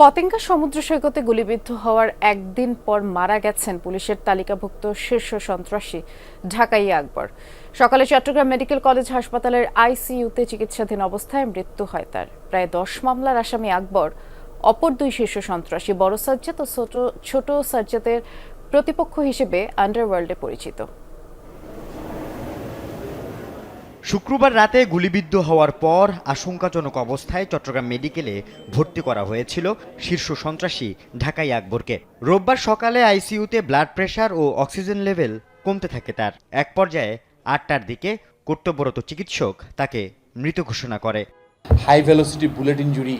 পতেঙ্গা সমুদ্র সৈকতে গুলিবিদ্ধ হওয়ার একদিন পর মারা গেছেন পুলিশের তালিকাভুক্ত শীর্ষ সন্ত্রাসী ঢাকাই আকবর। সকালে চট্টগ্রাম মেডিকেল কলেজ হাসপাতালের আইসিইউতে চিকিৎসাধীন অবস্থায় মৃত্যু হয় তার। প্রায় দশ মামলার আসামি আকবর, অপর দুই শীর্ষ সন্ত্রাসী বড় সাজ্জাদ ও ছোট ছোট সাজ্জাদের প্রতিপক্ষ হিসেবে আন্ডারওয়ার্ল্ডে পরিচিত। শুক্রবার রাতে গুলিবিদ্ধ হওয়ার পর আশঙ্কাজনক অবস্থায় চট্টগ্রাম মেডিকেলে ভর্তি করা হয়েছিল শীর্ষ সন্ত্রাসী ঢাকাই আকবরকে। রোববার সকালে আইসিইউতে ব্লাড প্রেশার ও অক্সিজেন লেভেল কমতে থাকে তার। এক পর্যায়ে আটটার দিকে কর্তব্যরত চিকিৎসক তাকে মৃত ঘোষণা করে। হাই ভেলোসিটি বুলেট ইঞ্জুরি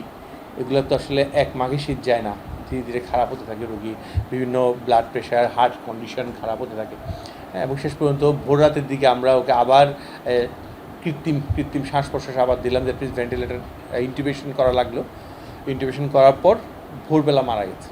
এগুলো তো আসলে এক মাঘে শীত যায় না। ধীরে ধীরে খারাপ হতে থাকে রোগী বিভিন্ন ব্লাড প্রেশার হার্ট কন্ডিশন খারাপ হতে থাকে। হ্যাঁ, এবং শেষ পর্যন্ত ভোর রাতের দিকে আমরা ওকে আবার কৃত্রিম কৃত্রিম শ্বাস প্রশ্বাস আবার দিলাম যে মিনস ভেন্টিলেটর ইন্টিবেশন করা লাগল। ইন্টিবেশন করার পর ভোরবেলা মারা গেছে।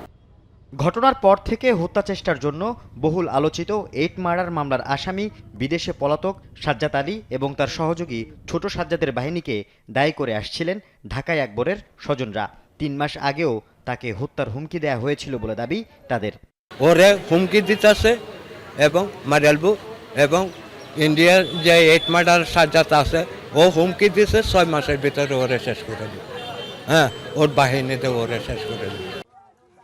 ঘটনার পর থেকে হত্যা চেষ্টার জন্য বহুল আলোচিত এইট মার্ডার মামলার আসামি বিদেশে পলাতক সাজ্জাদ আলী এবং তার সহযোগী ছোট সাজ্জাদের বাহিনীকে দায়ী করে আসছিলেন ঢাকায় আকবরের স্বজনরা। তিন মাস আগেও তাকে হত্যার হুমকি দেয়া হয়েছিল বলে দাবি তাদের। ওরে হুমকি দিতে দিতেছে এবং মারিয়ালবু এবং ইন্ডিয়ার যে এইট মার্ডার সাজ্জাত আছে ও হুমকি দিছে ছয় মাসের ভিতরে ওরে শেষ করে দিবে। হ্যাঁ ওর বাহিনীতে ওরে শেষ করে দিবে।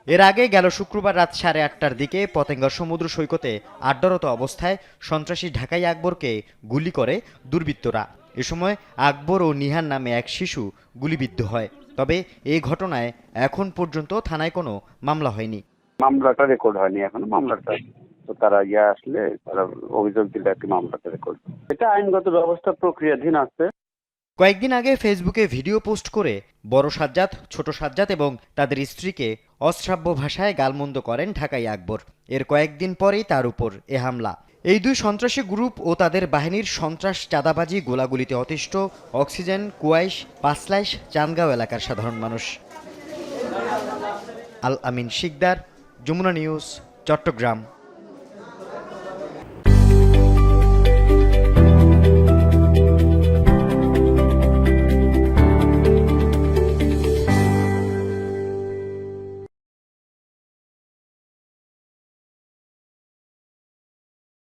এর আগে গেল শুক্রবার রাত সাড়ে আটটার দিকে পতেঙ্গা সমুদ্র সৈকতে আড্ডারত অবস্থায় সন্ত্রাসী ঢাকাই আকবরকে গুলি করে দুর্বৃত্তরা। এ সময় আকবর ও নিহান নামে এক শিশু গুলিবিদ্ধ হয়। তবে এই ঘটনায় এখন পর্যন্ত থানায় কোনো মামলা হয়নি। মামলাটা রেকর্ড হয়নি এখনও মামলাটা। তো তারা ইয়ে আসলে তারা অভিযোগ দিলে একটি মামলা মামলাটা রেকর্ড এটা আইনগত ব্যবস্থা প্রক্রিয়াধীন আছে। কয়েকদিন আগে ফেসবুকে ভিডিও পোস্ট করে বড় সাজ্জাদ, ছোট সাজ্জাদ এবং তাদের স্ত্রীকে অশ্রাব্য ভাষায় গালমন্দ করেন ঢাকাই আকবর। এর কয়েকদিন পরেই তার উপর এ হামলা। এই দুই সন্ত্রাসী গ্রুপ ও তাদের বাহিনীর সন্ত্রাস চাঁদাবাজি গোলাগুলিতে অতিষ্ঠ অক্সিজেন, কুয়াইশ পাঁচলাইশ চান্দগাঁও এলাকার সাধারণ মানুষ। আল আমিন শিকদার, যমুনা নিউজ, চট্টগ্রাম।